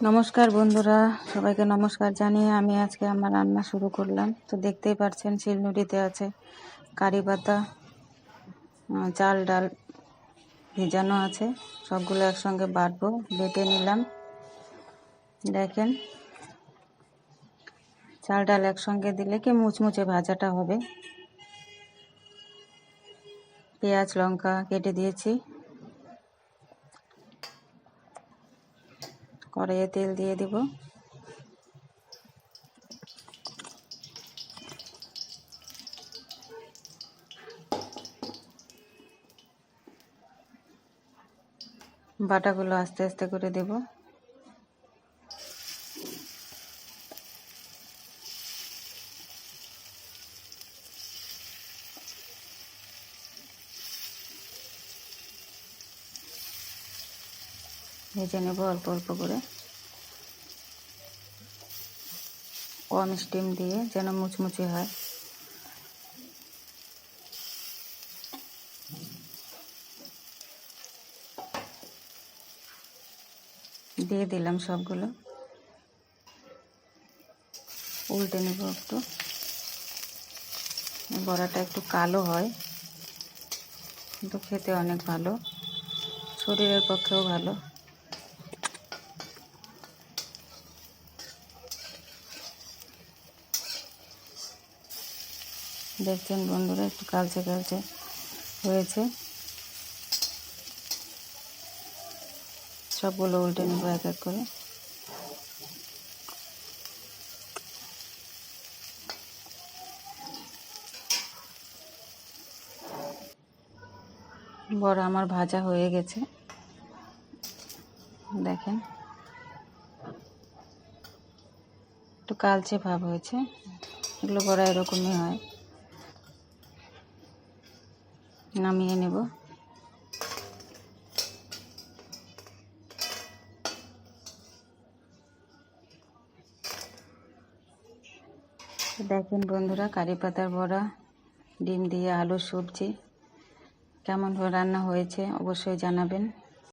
নমস্কার বন্ধুরা, সবাইকে নমস্কার জানিয়ে আমি আজকে আমার রান্না শুরু করলাম। তো দেখতেই পাচ্ছেন শিলনুড়িতে আছে কারি পাতা চাল, ডাল ভেজানো আছে। সবগুলো একসঙ্গে বাটবো, বেটে নিলাম। দেখেন, চাল, ডাল একসঙ্গে দিলে কি মুচমুচে ভাজাটা হবে। পেঁয়াজ, লঙ্কা কেটে দিয়েছি। কড়াইয়ে তেল দিয়ে দিব। বাটাগুলো আস্তে আস্তে করে দেব। ভেজে নেব অল্প অল্প করে। কম স্টিম দিয়ে যেন মুচমুচে হয়। দিয়ে দিলাম সবগুলো। উল্টে নেব একটু। বড়াটা একটু কালো হয়, কিন্তু খেতে অনেক ভালো। শরীরের পক্ষেও ভালো। দেখছেন বন্ধুরা, একটু কালচে কালচে হয়েছে। সবগুলো উল্টে নেব এক এক করে। বড় আমার ভাজা হয়ে গেছে। দেখেন। একটু কালচে ভাব হয়েছে। এগুলো বড়া এরকমই হয়। নামিয়ে নেব। দেখেন বন্ধুরা, কারি পাতার বড়া, ডিম দিয়ে আলুর সবজি। কেমন রান্না হয়েছে অবশ্যই জানাবেন।